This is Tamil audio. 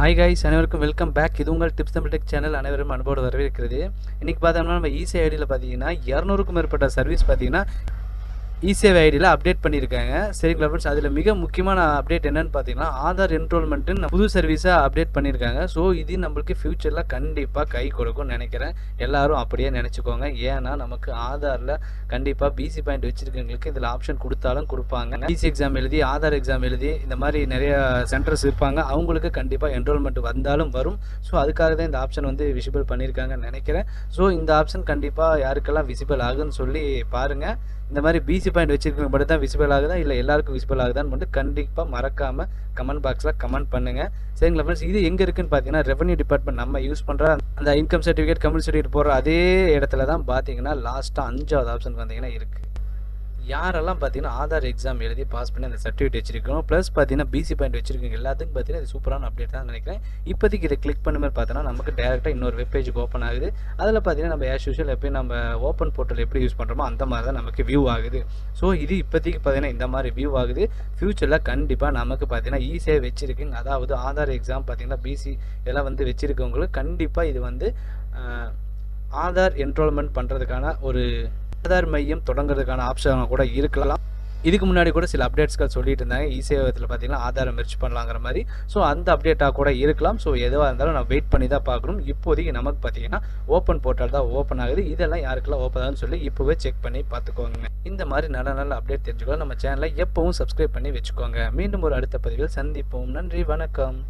ஹாய் காய்ஸ் அனைவருக்கும் வெல்கம் பேக் இது உங்கள் டிப்ஸ் தமிழ் டெக் சேனல் அனைவரும் அன்போடு வரவேற்கிறது. இன்றைக்கி பார்த்தோம்னா நம்ம இசி ஐடியில் பார்த்தீங்கன்னா இரநூறுக்கும் மேற்பட்ட சர்வீஸ் பார்த்தீங்கன்னா இசேவை ஐடியில் அப்டேட் பண்ணியிருக்காங்க. சரிங்களா ஃப்ரெண்ட்ஸ் அதில் மிக முக்கியமான அப்டேட் என்னென்னு பார்த்தீங்கன்னா ஆதார் என்ரோல்மெண்ட்டுன்னு புது சர்வீஸாக அப்டேட் பண்ணியிருக்காங்க. ஸோ இது நம்மளுக்கு ஃப்யூச்சரில் கண்டிப்பாக கை கொடுக்கும்னு நினைக்கிறேன். எல்லாரும் அப்படியே நினச்சிக்கோங்க. ஏன்னா நமக்கு ஆதாரில் கண்டிப்பாக பிசி பாயிண்ட் வச்சுருக்கவங்களுக்கு இதில் ஆப்ஷன் கொடுத்தாலும் கொடுப்பாங்க. பிசி எக்ஸாம் எழுதி ஆதார் எக்ஸாம் எழுதி இந்த மாதிரி நிறைய சென்டர்ஸ் இருப்பாங்க. அவங்களுக்கு கண்டிப்பாக என்ரோல்மெண்ட் வந்தாலும் வரும். ஸோ அதுக்காக தான் இந்த ஆப்ஷன் வந்து விசிபிள் பண்ணியிருக்காங்கன்னு நினைக்கிறேன். ஸோ இந்த ஆப்ஷன் கண்டிப்பாக யாருக்கெல்லாம் விசிபிள் ஆகுன்னு சொல்லி பாருங்கள் இந்த மாதிரி பிசி பாயிண்ட் வச்சிருக்கவங்க மட்டும் தான் விசிபிள் ஆகுதா? இல்லை எல்லாருக்கும் விசிபிள் ஆகுதான்னு மட்டும் கண்டிப்பாக மறக்காமல் கமெண்ட் பாக்ஸில் கமெண்ட் பண்ணுங்கள் சரிங்களா ஃப்ரெண்ட்ஸ் இது எங்கே இருக்குன்னு பார்த்தீங்கன்னா ரெவன்யூ டிபார்ட்மெண்ட் நம்ம யூஸ் பண்ணுற அந்த இன்கம் சர்டிஃபிகேட் கம்யூனி சர்டிஃபிகேட் போடுற அதே இடத்துல தான் பார்த்தீங்கன்னா லாஸ்ட்டாக அஞ்சாவது ஆப்ஷன் வந்தீங்கன்னா இருக்குது யாரெல்லாம் பார்த்தீங்கன்னா ஆதார் எக்ஸாம் எழுதி பாஸ் பண்ணி அந்த சர்டிஃபிகேட் வச்சிருக்கணும் ப்ளஸ் பார்த்தீங்கன்னா பிசி பாயிண்ட் வச்சிருக்கீங்க எல்லாத்துக்கும் பார்த்தீங்கன்னா இது சூப்பரான அப்டேட் தான் நினைக்கிறேன். இப்போதைக்கு இதை கிளிக் பண்ண மாதிரி பார்த்தோன்னா நமக்கு டேரெக்டாக இன்னொரு வெப் பேஜுக்கு ஓப்பன் ஆகுது. அதில் பார்த்தீங்கன்னா நம்ம ஆஸ் யூஷுவல் எப்படி நம்ம ஓப்பன் போர்ட்டல் எப்படி யூஸ் பண்ணுறோமோ அந்த மாதிரி தான் நமக்கு வியூ ஆகுது. ஸோ இது இப்போதைக்கு பார்த்தீங்கன்னா இந்த மாதிரி வியூ ஆகுது. ஃப்யூச்சரில் கண்டிப்பாக நமக்கு பார்த்தீங்கன்னா ஈஸியாக வச்சிருக்குங்க. அதாவது ஆதார் எக்ஸாம் பார்த்தீங்கன்னா பிசி இதெல்லாம் வந்து வச்சிருக்கவங்களுக்கு கண்டிப்பாக இது வந்து ஆதார் என்ரோல்மெண்ட் பண்ணுறதுக்கான ஒரு ஆதார் மையம் தொடங்குறதுக்கான ஆப்ஷன் கூட இருக்கலாம். இதுக்கு முன்னாடி கூட சில அப்டேட்ஸ்கள் சொல்லிட்டு இருந்தாங்க. இசேவத்தில் பார்த்தீங்கன்னா ஆதாரம் மெர்ச் பண்ணலாங்கிற மாதிரி. ஸோ அந்த அப்டேட்டாக கூட இருக்கலாம். ஸோ எதுவாக இருந்தாலும் நான் வெயிட் பண்ணி தான் பார்க்கணும். இப்போதைக்கு நமக்கு பார்த்தீங்கன்னா ஓப்பன் போர்ட்டல் தான் ஓப்பன் ஆகுது. இதெல்லாம் யாருக்கெல்லாம் ஓப்பன் ஆகுதுன்னு சொல்லி இப்போவே செக் பண்ணி பார்த்துக்கோங்க. இந்த மாதிரி நல்ல நல்ல அப்டேட் தெரிஞ்சுக்கலாம் நம்ம சேனலை எப்பவும் சப்ஸ்கிரைப் பண்ணி வச்சுக்கோங்க. மீண்டும் ஒரு அடுத்த பதிவில் சந்திப்போம். நன்றி வணக்கம்.